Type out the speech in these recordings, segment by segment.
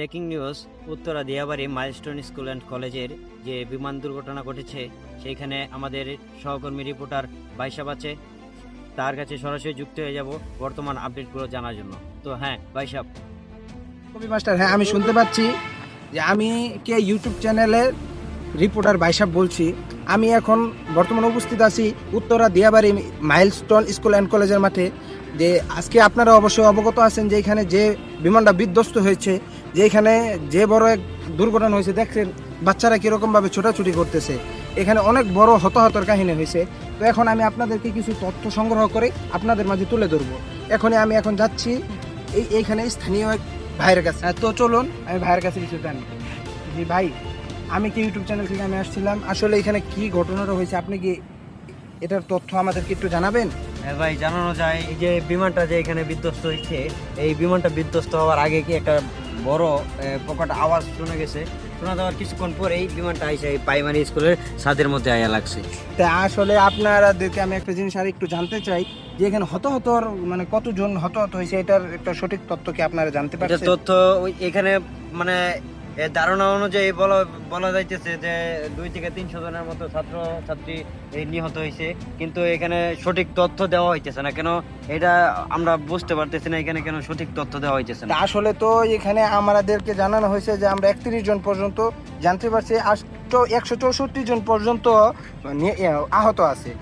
Breaking news, Uttara Diabari Milestone school and কলেজের যে বিমান দুর্ঘটনা ঘটেছে, সেইখানে আমাদের সহকর্মী রিপোর্টার বাইসাব আছে। তার কাছে সরাসরি যুক্ত হয়ে যাব বর্তমান আপডেটগুলো জানার জন্য। তো হ্যাঁ বাইসাব কবি মাস্টার হ্যাঁ আমি শুনতে পাচ্ছি যে আমি কে ইউটিউব চ্যানেলে রিপোর্টার বাইসাব বলছি। আমি এখন বর্তমানে উপস্থিত আছি Uttara Diabari Milestone school and কলেজের মাঠে। যে আজকে আপনারা অবশ্যই অবগত আছেন যে এখানে যে বিমানটা বিধ্বস্ত হয়েছে যে এখানে যে বড় এক দুর্ঘটনা হয়েছে, দেখছেন বাচ্চারা কীরকমভাবে ছোটাছুটি করতেছে। এখানে অনেক বড় হতাহতর কাহিনী হয়েছে। তো এখন আমি আপনাদেরকে কিছু তথ্য সংগ্রহ করে আপনাদের মাঝে তুলে ধরবো। এখনই আমি এখন যাচ্ছি এই এইখানে স্থানীয় এক ভাইয়ের কাছে। তো চলুন, আমি ভাইয়ের কাছে কিছু জানি। জি ভাই, আমি কি ইউটিউব চ্যানেল থেকে আমি আসছিলাম? আসলে এখানে কি ঘটনাটা হয়েছে? আপনি কি এটার তথ্য আমাদেরকে একটু জানাবেন? হ্যাঁ ভাই, জানানো যায় যে বিমানটা যে এখানে বিধ্বস্ত হয়েছে, এই বিমানটা বিধ্বস্ত হওয়ার আগে কি একটা বড় প্রকট আওয়াজ শোনা গেছে। শোনা দেওয়ার কিছুক্ষণ পরেই বিমানটা আইসে এই প্রাইমারি স্কুলের ছাদের মধ্যে আয়া লাগছে। তা আসলে আপনারাদেরকে আমি একটা জিনিস আর একটু জানতে চাই যে এখানে হতাহতর মানে কতজন হতাহত হয়েছে এটার একটা সঠিক তথ্য কি আপনারা জানতে পারছেন? তথ্য এখানে মানে এ ধারণা অনুযায়ী বলা বলা যাইতেছে যে দুই থেকে তিনশো জনের মতো ছাত্র, ছাত্রী নিহত হয়েছে। কিন্তু এখানে সঠিক তথ্য দেওয়া হইতেছে না। কেন এটা আমরা বুঝতে পারতেছি না, এখানে কেন সঠিক তথ্য দেওয়া হইতেছে না। আসলে তো এখানে আমাদেরকে জানানো হয়েছে যে আমরা একত্রিশ জন পর্যন্ত জানতে পারছি একশো চৌষট্টি জন পর্যন্ত আহত আছে।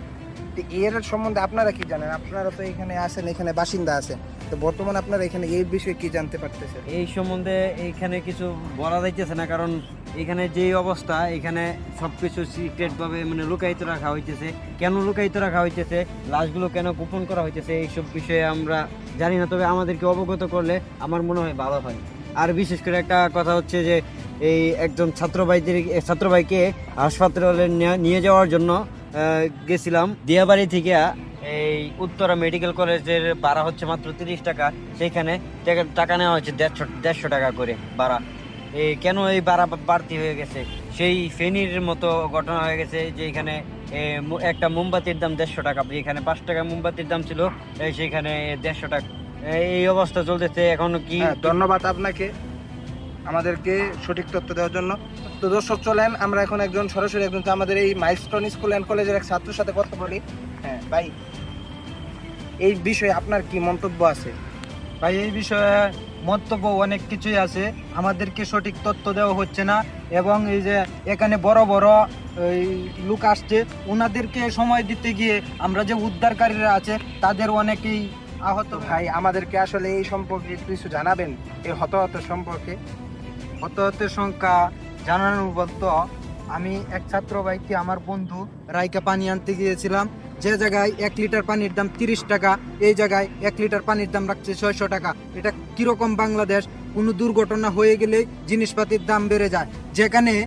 তো এর সম্বন্ধে আপনারা কি জানেন? আপনারা তো এখানে আছেন এখানে বাসিন্দা আছেন। তো বর্তমানে আপনারা এখানে এই বিষয়ে কি জানতে পারতেছেন? এই সম্বন্ধে এইখানে কিছু বলা যাইতেছে না, কারণ এখানে যে অবস্থা, এখানে সবকিছু সিক্রেট ভাবে মানে লুকায়িত রাখা হইতেছে। কেন লুকায়িত রাখা হইতেছে? লাশগুলো কেন গোপন করা হইতেছে? এইসব বিষয়ে আমরা জানি না, তবে আমাদেরকে অবগত করলে আমার মনে হয় ভালো হয়। আর বিশেষ করে একটা কথা হচ্ছে যে, এই একজন ছাত্র ভাইদের ছাত্র ভাইকে হাসপাতালে নিয়ে- যাওয়ার জন্য গেছিলাম। দিয়াবাড়ি থেকে এই উত্তরা মেডিকেল কলেজের ভাড়া হচ্ছে মাত্র তিরিশ টাকা। সেখানে টাকা- নেওয়া হচ্ছে দেড়শো দেড়শো টাকা করে ভাড়া। এই কেন এই ভাড়া বাড়তি হয়ে গেছে? সেই ফেনির মতো ঘটনা হয়ে গেছে যে এখানে একটা মোমবাতির দাম দেড়শো টাকা। এখানে পাঁচ টাকা মোমবাতির দাম ছিল সেখানে দেড়শো টাকা। এই অবস্থা চলতেছে। এখন কি হ্যাঁ, ধন্যবাদ আপনাকে। আমাদেরকে সঠিক তথ্য দেওয়ার জন্য। তো দর্শক চলেন আমরা এখন একজন সরাসরি একজন তো আমাদের এই মাইলস্টোন স্কুল অ্যান্ড কলেজের এক ছাত্রের সাথে কথা বলি। হ্যাঁ ভাই এই বিষয়ে আপনার কি মন্তব্য আছে? ভাই এই বিষয়ে মন্তব্য অনেক কিছুই আছে। আমাদেরকে সঠিক তথ্য দেওয়া হচ্ছে না। এবং এই যে এখানে বড় বড় এই লোক আসছে ওনাদেরকে সময় দিতে গিয়ে আমরা যে উদ্ধারকারীরা আছে তাদের অনেকেই আহত। ভাই আমাদেরকে আসলে এই সম্পর্কে একটু কিছু জানাবেন? এই হতাহত সম্পর্কে? হতাহতের সংখ্যা জানানোর বলত আমি এক ছাত্র ভাইকে আমার বন্ধু রায়কা পানি আনতে গিয়েছিলাম। যে জায়গায় এক লিটার পানির দাম তিরিশ টাকা, এই জায়গায় এক লিটার পানির দাম রাখছে ছয়শো টাকা। এটা কীরকম বাংলাদেশ? কোনো দুর্ঘটনা হয়ে গেলে জিনিসপাতির দাম বেড়ে যায়। যেখানে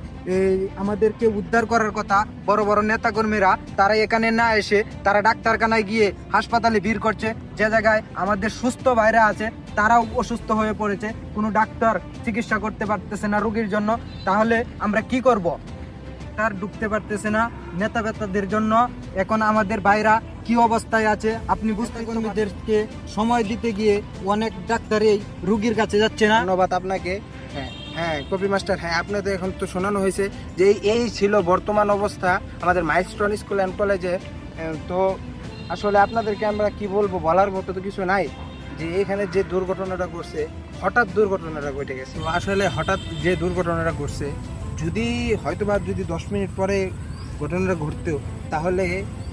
আমাদেরকে উদ্ধার করার কথা, বড় বড় নেতাকর্মীরা তারা এখানে না এসে, তারা ডাক্তারখানায় গিয়ে হাসপাতালে ভিড় করছে। যে জায়গায় আমাদের সুস্থ ভাইরা আছে, তারাও অসুস্থ হয়ে পড়েছে। কোনো ডাক্তার চিকিৎসা করতে পারতেছে না রোগীর জন্য। তাহলে আমরা কি করব? তার ঢুকতে পারতেছে না নেতা বেতাদের জন্য। এখন আমাদের ভাইরা কি অবস্থায় আছে? আপনি বুঝতে কর্মীদেরকে সময় দিতে গিয়ে অনেক ডাক্তার এই রুগীর কাছে যাচ্ছে না। ধন্যবাদ আপনাকে। হ্যাঁ কপি মাস্টার হ্যাঁ আপনাদের এখন তো শোনানো হয়েছে যে এই- ছিল বর্তমান অবস্থা আমাদের মাইলস্টোন স্কুল অ্যান্ড কলেজে। তো আসলে আপনাদেরকে আমরা কি বলব বলার মতো তো কিছু নাই যে এখানে যে দুর্ঘটনাটা ঘটছে, হঠাৎ দুর্ঘটনাটা ঘটে গেছে। তো আসলে হঠাৎ যে দুর্ঘটনাটা ঘটছে, যদি হয়তো বা যদি দশ মিনিট পরে ঘটনাটা ঘটতো তাহলে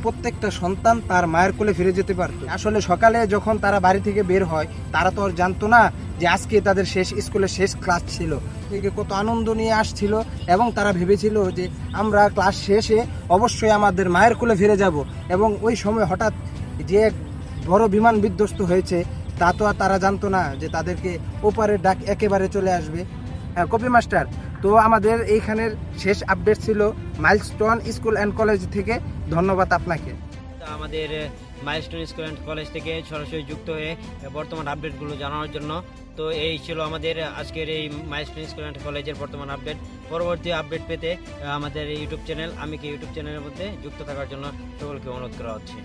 প্রত্যেকটা সন্তান তার মায়ের কোলে ফিরে যেতে পারতো। আসলে সকালে যখন তারা বাড়ি থেকে বের হয়, তারা তো আর জানতো না যে আজকে তাদের শেষ স্কুলের শেষ ক্লাস ছিল। থেকে কত আনন্দ নিয়ে আসছিল এবং তারা ভেবেছিল যে আমরা ক্লাস শেষে অবশ্যই আমাদের মায়ের কোলে ফিরে যাব এবং ওই সময় হঠাৎ যে বড় বিমান বিধ্বস্ত হয়েছে, তা তো আর তারা জানতো না যে তাদেরকে ওপারের ডাক একেবারে চলে আসবে। হ্যাঁ কপি মাস্টার, তো আমাদের এইখানের শেষ আপডেট ছিল মাইলস্টোন স্কুল অ্যান্ড কলেজ থেকে। ধন্যবাদ আপনাকে। আমাদের মাইলস্টোন স্কুল অ্যান্ড কলেজ থেকে সরাসরি যুক্ত হয়ে বর্তমান আপডেটগুলো জানানোর জন্য তো এই ছিল আমাদের আজকের এই মাইস প্রিন্স কলেজের বর্তমান আপডেট। পরবর্তী আপডেট পেতে আমাদের ইউটিউব চ্যানেল আমি কি ইউটিউব চ্যানেলের মধ্যে যুক্ত থাকার জন্য সকলকে অনুরোধ করা হচ্ছে।